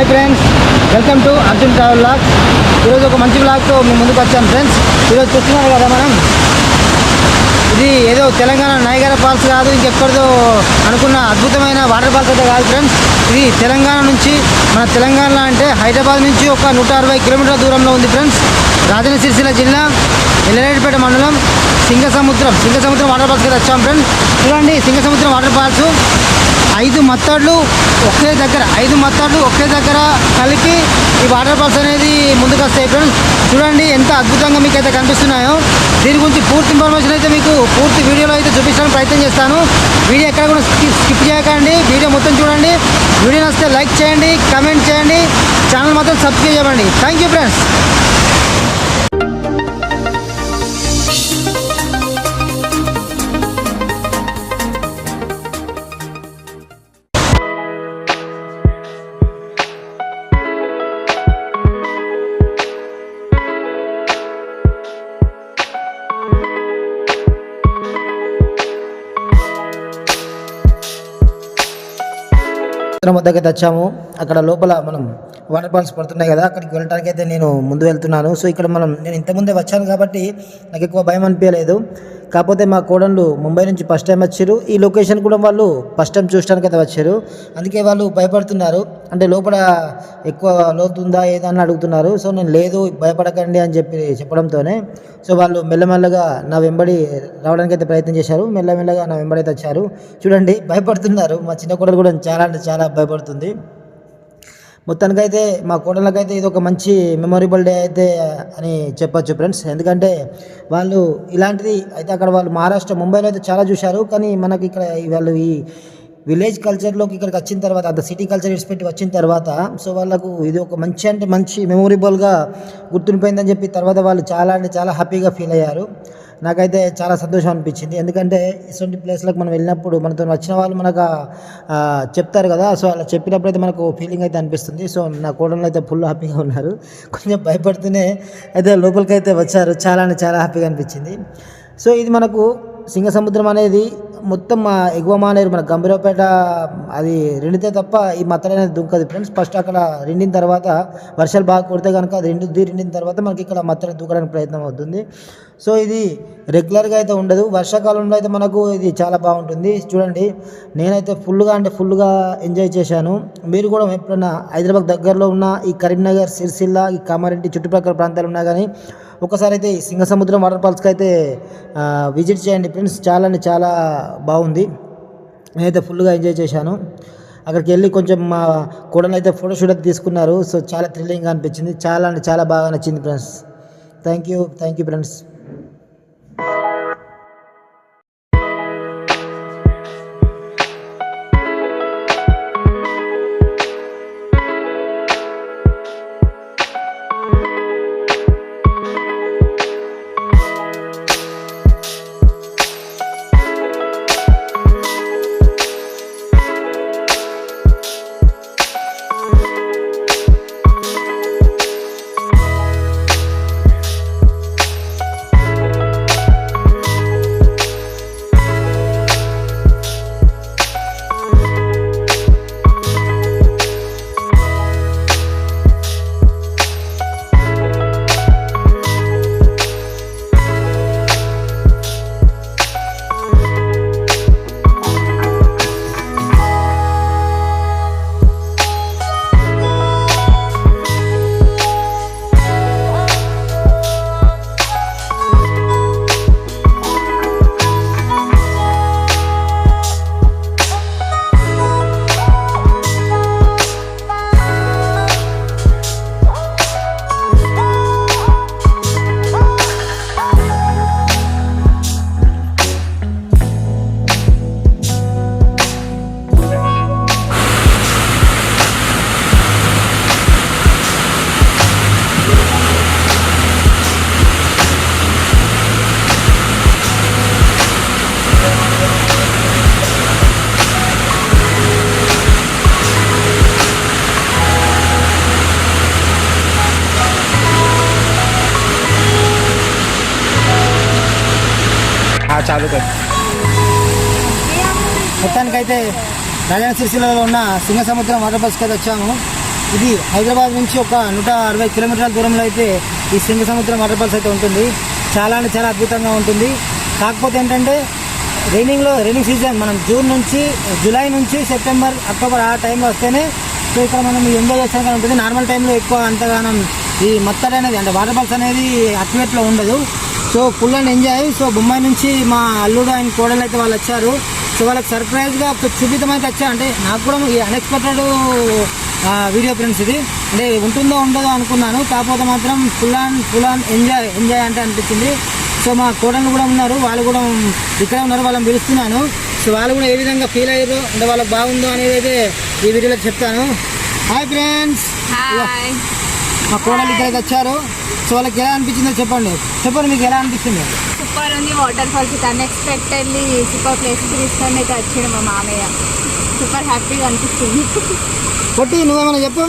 Hi friends welcome to Arjun travel blog ఈరోజు ఒక మంచి బ్లాగ్తో మీ ముందుకు వచ్చాం ఫ్రెండ్స్ ఈరోజు చూస్తున్నారు కదా మనం? ఇది ఏదో తెలంగాణ నయగర ఫాల్స్ కాదు ఇంకెక్కడిదో అనుకున్న అద్భుతమైన వాటర్ ఫాల్స్ అయితే కాదు ఫ్రెండ్స్ ఇది తెలంగాణ నుంచి మన తెలంగాణ అంటే హైదరాబాద్ నుంచి ఒక నూట అరవై కిలోమీటర్ల దూరంలో ఉంది ఫ్రెండ్స్ రాజన్న సిరిసిల్ల జిల్లా ఎల్లరేడిపేట మండలం సింగసముద్రం. సింగసముద్రం వాటర్ ఫాల్స్కి అయితే వచ్చాం ఫ్రెండ్స్ చూడండి సింగసముద్రం వాటర్ ఫాల్స్ ఐదు మత్తడ్లు ఒకే దగ్గర ఐదు మత్తడ్లు ఒకే దగ్గర కలిపి ఈ వాటర్ ఫాల్స్ అనేది ముందుకు వస్తాయి. ఫ్రెండ్స్ చూడండి ఎంత అద్భుతంగా మీకు అయితే కనిపిస్తున్నాయో. దీని గురించి పూర్తి ఇన్ఫర్మేషన్ అయితే మీకు పూర్తి వీడియోలో అయితే చూపించడానికి ప్రయత్నం చేస్తాను. వీడియో ఎక్కడ కూడా స్కిప్ స్కిప్ చేయకండి. వీడియో మొత్తం చూడండి. వీడియో నచ్చితే లైక్ చేయండి కమెంట్ చేయండి. ఛానల్ మాత్రం సబ్స్క్రైబ్ చేయండి థ్యాంక్ యూ ఫ్రెండ్స్. సముద్రం వద్దకు వచ్చాము అక్కడ లోపల మనం వాటర్ ఫాల్స్ పడుతున్నాయి కదా అక్కడికి వెళ్ళడానికి అయితే నేను ముందు వెళ్తున్నాను. సో ఇక్కడ మనం నేను ఇంతకుముందే వచ్చాను కాబట్టి నాకు ఎక్కువ భయం అనిపించలేదు. కాకపోతే మా కోడళ్ళు ముంబై నుంచి ఫస్ట్ టైం వచ్చారు. ఈ లొకేషన్ కూడా వాళ్ళు ఫస్ట్ టైం చూడడానికి అయితే వచ్చారు. అందుకే వాళ్ళు భయపడుతున్నారు. అంటే లోపల ఎక్కువ లోతుందా ఏదన్నా అడుగుతున్నారు. సో నేను లేదు భయపడకండి అని చెప్పి చెప్పడంతోనే. సో వాళ్ళు మెల్లమెల్లగా నా వెంబడి రావడానికి అయితే ప్రయత్నం చేశారు. మెల్లమెల్లగా నా వెంబడి అయితే వచ్చారు. చూడండి భయపడుతున్నారు. మా చిన్న కోడలు కూడా చాలా అంటే చాలా భయపడుతుంది. మొత్తానికైతే మా కోడళ్ళకైతే ఇది ఒక మంచి మెమొరబుల్ డే అయితే అని చెప్పొచ్చు ఫ్రెండ్స్. ఎందుకంటే వాళ్ళు ఇలాంటిది అయితే అక్కడ వాళ్ళు మహారాష్ట్ర ముంబైలో అయితే చాలా చూశారు. కానీ మనకి ఇక్కడ వాళ్ళు ఈ విలేజ్ కల్చర్లోకి ఇక్కడికి వచ్చిన తర్వాత అంత సిటీ కల్చర్ విడిచిపెట్టి వచ్చిన తర్వాత సో వాళ్ళకు ఇది ఒక మంచి అంటే మంచి మెమొరబుల్గా గుర్తుండిపోయిందని చెప్పి తర్వాత వాళ్ళు చాలా అంటే చాలా హ్యాపీగా ఫీల్ అయ్యారు. నాకైతే చాలా సంతోషం అనిపించింది. ఎందుకంటే ఇటువంటి ప్లేస్లకు మనం వెళ్ళినప్పుడు మనతో వచ్చిన వాళ్ళు మనకు చెప్తారు కదా. సో అలా చెప్పినప్పుడు అయితే మనకు ఫీలింగ్ అయితే అనిపిస్తుంది. సో నా కోడళ్ళు అయితే ఫుల్ హ్యాపీగా ఉన్నారు. కొంచెం భయపడుతూనే అయితే లోపలికి అయితే వచ్చారు. చాలా అంటే చాలా హ్యాపీగా అనిపించింది. సో ఇది మనకు సింగసముద్రం అనేది మొత్తం మా ఎగువ మానేరు మన గంభీరపేట అది రెండితే తప్ప ఈ మత్తడి అనేది దుంకదు ఫ్రెండ్స్. ఫస్ట్ అక్కడ రెండిన తర్వాత వర్షాలు బాగా కొడితే కనుక అది రెండుద్ది రెండిన తర్వాత మనకి ఇక్కడ మత్తడి దూకడానికి ప్రయత్నం అవుతుంది. సో ఇది రెగ్యులర్గా అయితే ఉండదు. వర్షాకాలంలో అయితే మనకు ఇది చాలా బాగుంటుంది. చూడండి నేనైతే ఫుల్గా అంటే ఫుల్గా ఎంజాయ్ చేశాను. మీరు కూడా ఎప్పుడన్నా హైదరాబాద్ దగ్గరలో ఉన్న ఈ కరీంనగర్ సిరిసిల్ల ఈ కామారెడ్డి చుట్టుపక్కల ప్రాంతాలు ఉన్నా కానీ ఒకసారి అయితే ఈ సింగసముద్రం వాటర్ ఫాల్స్కి అయితే విజిట్ చేయండి ఫ్రెండ్స్. చాలా అంటే చాలా బాగుంది. నేనైతే ఫుల్గా ఎంజాయ్ చేశాను. అక్కడికి వెళ్ళి కొంచెం మా కూడని అయితే ఫోటోషూట్ అయితే తీసుకున్నారు. సో చాలా థ్రిల్లింగ్గా అనిపించింది. చాలా అంటే చాలా బాగా నచ్చింది friends. Thank you thank you friends. చాలు మొత్తానికైతే రాజన్న సిరిసిల్లలో ఉన్న సింగసముద్రం వాటర్ ఫాల్స్కి అయితే వచ్చాము. ఇది హైదరాబాద్ నుంచి ఒక నూట అరవై కిలోమీటర్ల దూరంలో అయితే ఈ సింగసముద్రం వాటర్ ఫాల్స్ అయితే ఉంటుంది. చాలా అంటే చాలా అద్భుతంగా ఉంటుంది. కాకపోతే ఏంటంటే రైనింగ్లో రైనింగ్ సీజన్ మనం జూన్ నుంచి జూలై నుంచి సెప్టెంబర్ అక్టోబర్ ఆ టైంలో వస్తేనే సో ఇక్కడ మనం ఎంజాయ్ చేసాం ఉంటుంది. నార్మల్ టైంలో ఎక్కువ అంతగానం ఈ మత్తడి అనేది అంటే వాటర్ ఫాల్స్ అనేది అక్టివేట్లో ఉండదు. So full and enjoy so Bommai నుంచి మా అల్లుడు ఆయన కోడలు అయితే వాళ్ళు వచ్చారు. సో వాళ్ళకి సర్ప్రైజ్గా చూపితం అయితే వచ్చా. అంటే నాకు కూడా ఈ అన్ఎక్స్పెక్టెడ్ వీడియో ఫ్రెండ్స్ ఇది. అంటే ఉంటుందో ఉండదో అనుకున్నాను. కాకపోతే మాత్రం full and full and enjoy enjoy అంటే అనిపించింది. సో మా కోడలు కూడా ఉన్నారు. వాళ్ళు కూడా ఇక్కడే ఉన్నారు. వాళ్ళని పిలుస్తున్నాను. సో వాళ్ళు కూడా ఏ విధంగా ఫీల్ అయ్యారు అంటే వాళ్ళకి బాగుందో అనేది అయితే ఈ వీడియోలో చెప్తాను. హాయ్ ఫ్రెండ్స్ మా కోడలు ఇక్కడికి వచ్చారు సో వాళ్ళకి ఎలా అనిపించిందో చెప్పండి. చెప్పండి మీకు ఎలా అనిపించింది సూపర్ ఉంది. వాటర్ ఫాల్స్ అన్ఎక్స్పెక్టెడ్లీ సూపర్ ప్లేస్కి తీసుకొని అయితే వచ్చాడు మా మామయ్య. సూపర్ హ్యాపీగా అనిపించింది కొట్టి నువ్వేమైనా చెప్పు.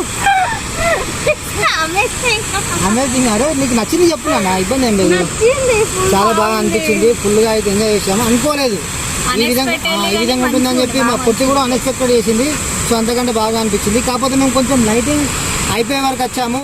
అమేజింగ్ అరే నీకు నచ్చింది చెప్పు నా ఇబ్బంది ఏం లేదు. చాలా బాగా. అనిపించింది. ఫుల్గా అయితే ఎంజాయ్ చేసాము అనుకోలేదు. ఈ విధంగా ఈ విధంగా ఉంటుందని చెప్పి మా పొట్టి కూడా అన్ఎక్స్పెక్టెడ్ చేసింది. సో అంతకంటే బాగా అనిపించింది. కాకపోతే మేము కొంచెం లైటింగ్ అయిపోయే వరకు వచ్చాము.